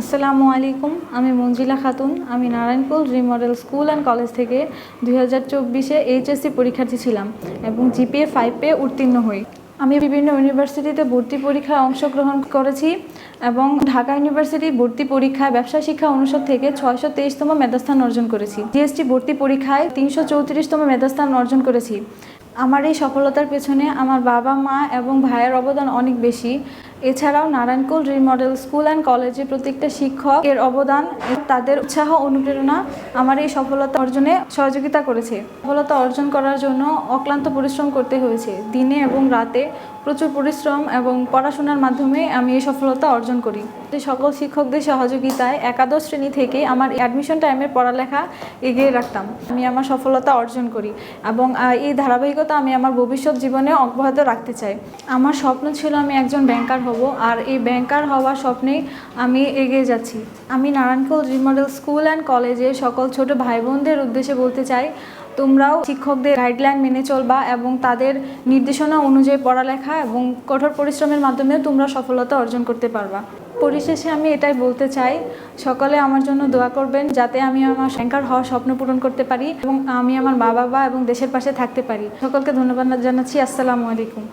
আসসালামু আলাইকুম, আমি মঞ্জিলা খাতুন, আমি Narayanpur remodel school and college থেকে দুই হাজার চব্বিশে এইচএসসি পরীক্ষার্থী ছিলাম এবং জিপিএ ফাইভ পেয়ে উত্তীর্ণ হই। আমি বিভিন্ন ইউনিভার্সিটিতে ভর্তি পরীক্ষায় অংশগ্রহণ করেছি এবং ঢাকা ইউনিভার্সিটি ভর্তি পরীক্ষায় ব্যবসা শিক্ষা অনুষদ থেকে ছয়শো তেইশতম মেধাস্থান অর্জন করেছি। জিএসটি ভর্তি পরীক্ষায় তিনশো চৌত্রিশতম মেধাস্থান অর্জন করেছি। আমার এই সফলতার পেছনে আমার বাবা মা এবং ভাইয়ের অবদান অনেক বেশি। এছাড়াও নারায়ণকুল রিমডেল স্কুল অ্যান্ড কলেজে প্রত্যেকটা শিক্ষক এর অবদান তাদের উৎসাহ অনুপ্রেরণা আমার এই সফলতা অর্জনে সহযোগিতা করেছে। সফলতা অর্জন করার জন্য অক্লান্ত পরিশ্রম করতে হয়েছে। দিনে এবং রাতে প্রচুর পরিশ্রম এবং পড়াশোনার মাধ্যমে আমি এই সফলতা অর্জন করি। সকল শিক্ষকদের সহযোগিতায় একাদশ শ্রেণি থেকে আমার অ্যাডমিশন টাইমের পড়ালেখা এগিয়ে রাখতাম। আমি আমার সফলতা অর্জন করি এবং এই ধারাবাহিকতা আমি আমার ভবিষ্যৎ জীবনে অব্যাহত রাখতে চাই। আমার স্বপ্ন ছিল আমি একজন ব্যাংকার হব আর এই ব্যাংকার হওয়ার স্বপ্নেই আমি এগিয়ে যাচ্ছি। আমি নারায়ণকুল রিমডেল স্কুল অ্যান্ড কলেজে সকল ছোট ভাই বোনদের উদ্দেশ্যে বলতে চাই, তোমরাও শিক্ষকদের গাইডলাইন মেনে চলবা এবং তাদের নির্দেশনা অনুযায়ী পড়ালেখা এবং কঠোর পরিশ্রমের মাধ্যমে তোমরা সফলতা অর্জন করতে পারবা। পরিশেষে আমি এটাই বলতে চাই, সকলে আমার জন্য দোয়া করবেন যাতে আমি আমার ব্যাংকার হওয়ার স্বপ্ন পূরণ করতে পারি এবং আমি আমার মা বাবা এবং দেশের পাশে থাকতে পারি। সকলকে ধন্যবাদ জানাচ্ছি। আসসালামু আলাইকুম।